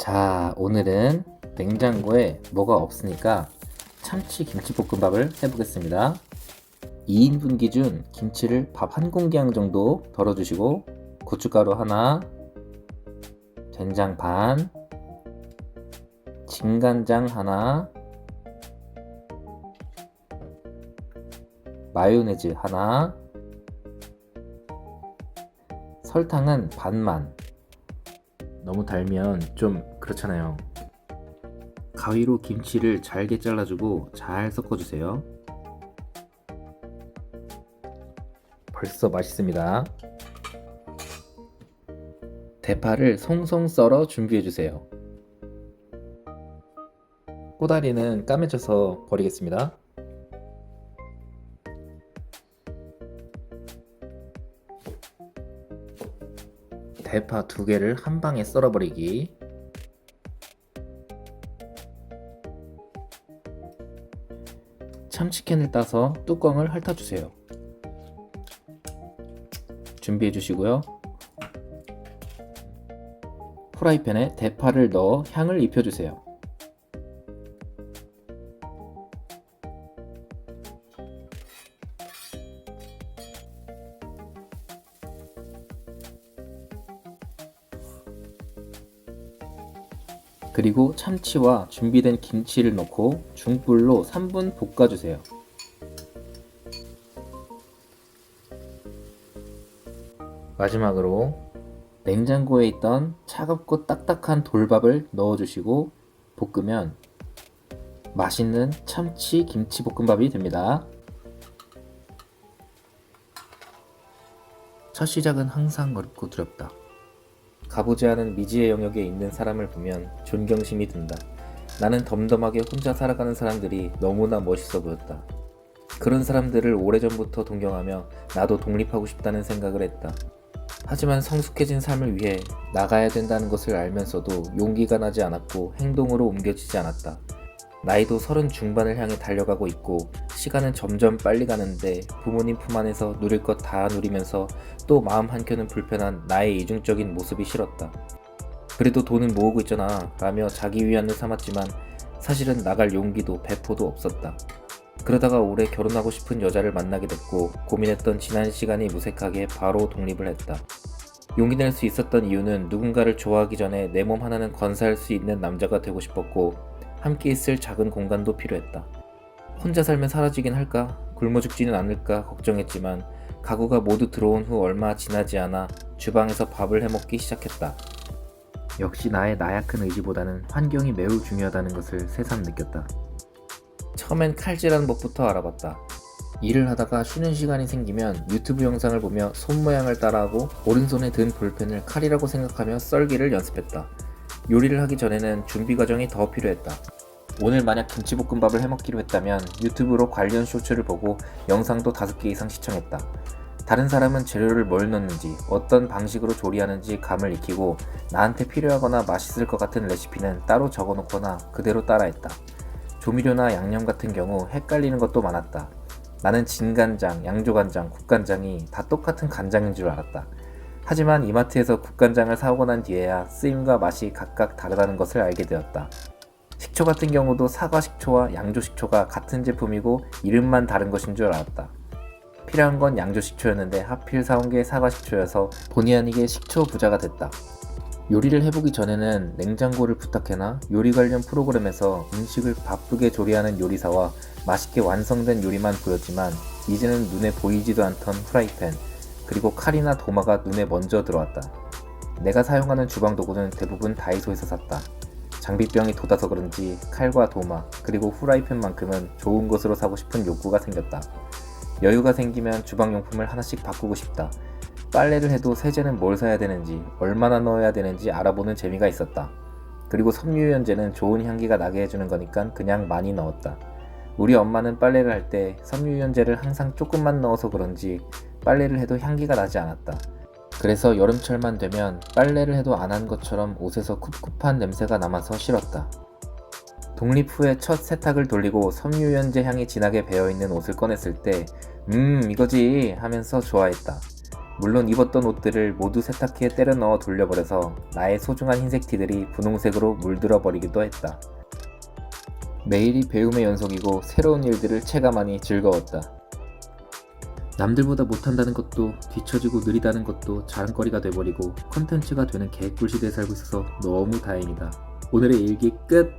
자, 오늘은 냉장고에 뭐가 없으니까 참치 김치볶음밥을 해보겠습니다. 2인분 기준 김치를 밥 한 공기양 정도 덜어주시고 고춧가루 하나, 된장 반, 진간장 하나, 마요네즈 하나, 설탕은 반만. 너무 달면 좀 그렇잖아요. 가위로 김치를 잘게 잘라주고 잘 섞어주세요. 벌써 맛있습니다. 대파를 송송 썰어 준비해주세요. 꼬다리는 까매져서 버리겠습니다. 대파 두 개를 한 방에 썰어버리기. 참치캔을 따서 뚜껑을 핥아주세요. 준비해 주시고요. 프라이팬에 대파를 넣어 향을 입혀주세요. 그리고 참치와 준비된 김치를 넣고 중불로 3분 볶아주세요. 마지막으로 냉장고에 있던 차갑고 딱딱한 돌밥을 넣어주시고 볶으면 맛있는 참치 김치 볶음밥이 됩니다. 첫 시작은 항상 어렵고 두렵다. 가보지 않은 미지의 영역에 있는 사람을 보면 존경심이 든다. 나는 덤덤하게 혼자 살아가는 사람들이 너무나 멋있어 보였다. 그런 사람들을 오래전부터 동경하며 나도 독립하고 싶다는 생각을 했다. 하지만 성숙해진 삶을 위해 나가야 된다는 것을 알면서도 용기가 나지 않았고 행동으로 옮겨지지 않았다. 나이도 서른 중반을 향해 달려가고 있고 시간은 점점 빨리 가는데 부모님 품 안에서 누릴 것 다 누리면서 또 마음 한켠은 불편한 나의 이중적인 모습이 싫었다. 그래도 돈은 모으고 있잖아 라며 자기 위안을 삼았지만 사실은 나갈 용기도 배포도 없었다. 그러다가 올해 결혼하고 싶은 여자를 만나게 됐고 고민했던 지난 시간이 무색하게 바로 독립을 했다. 용기 낼 수 있었던 이유는 누군가를 좋아하기 전에 내 몸 하나는 건사할 수 있는 남자가 되고 싶었고 함께 있을 작은 공간도 필요했다. 혼자 살면 사라지긴 할까? 굶어 죽지는 않을까? 걱정했지만 가구가 모두 들어온 후 얼마 지나지 않아 주방에서 밥을 해먹기 시작했다. 역시 나의 나약한 의지보다는 환경이 매우 중요하다는 것을 새삼 느꼈다. 처음엔 칼질하는 법부터 알아봤다. 일을 하다가 쉬는 시간이 생기면 유튜브 영상을 보며 손 모양을 따라하고 오른손에 든 볼펜을 칼이라고 생각하며 썰기를 연습했다. 요리를 하기 전에는 준비 과정이 더 필요했다. 오늘 만약 김치볶음밥을 해먹기로 했다면 유튜브로 관련 쇼츠를 보고 영상도 5개 이상 시청했다. 다른 사람은 재료를 뭘 넣는지, 어떤 방식으로 조리하는지 감을 익히고 나한테 필요하거나 맛있을 것 같은 레시피는 따로 적어놓거나 그대로 따라했다. 조미료나 양념 같은 경우 헷갈리는 것도 많았다. 나는 진간장, 양조간장, 국간장이 다 똑같은 간장인 줄 알았다. 하지만 이마트에서 국간장을 사오고 난 뒤에야 쓰임과 맛이 각각 다르다는 것을 알게 되었다. 식초 같은 경우도 사과 식초와 양조 식초가 같은 제품이고 이름만 다른 것인 줄 알았다. 필요한 건 양조 식초였는데 하필 사온 게 사과 식초여서 본의 아니게 식초 부자가 됐다. 요리를 해보기 전에는 냉장고를 부탁해나 요리 관련 프로그램에서 음식을 바쁘게 조리하는 요리사와 맛있게 완성된 요리만 보였지만 이제는 눈에 보이지도 않던 프라이팬 그리고 칼이나 도마가 눈에 먼저 들어왔다. 내가 사용하는 주방 도구는 대부분 다이소에서 샀다. 장비병이 돋아서 그런지 칼과 도마 그리고 후라이팬만큼은 좋은 것으로 사고 싶은 욕구가 생겼다. 여유가 생기면 주방용품을 하나씩 바꾸고 싶다. 빨래를 해도 세제는 뭘 사야 되는지 얼마나 넣어야 되는지 알아보는 재미가 있었다. 그리고 섬유유연제는 좋은 향기가 나게 해주는 거니까 그냥 많이 넣었다. 우리 엄마는 빨래를 할 때 섬유유연제를 항상 조금만 넣어서 그런지 빨래를 해도 향기가 나지 않았다. 그래서 여름철만 되면 빨래를 해도 안 한 것처럼 옷에서 꿉꿉한 냄새가 남아서 싫었다. 독립 후에 첫 세탁을 돌리고 섬유유연제 향이 진하게 배어있는 옷을 꺼냈을 때, 음, 이거지 하면서 좋아했다. 물론 입었던 옷들을 모두 세탁기에 때려 넣어 돌려버려서 나의 소중한 흰색 티들이 분홍색으로 물들어 버리기도 했다. 매일이 배움의 연속이고 새로운 일들을 체감하니 즐거웠다. 남들보다 못한다는 것도 뒤처지고 느리다는 것도 자랑거리가 돼버리고 컨텐츠가 되는 개꿀 시대에 살고 있어서 너무 다행이다. 오늘의 일기 끝!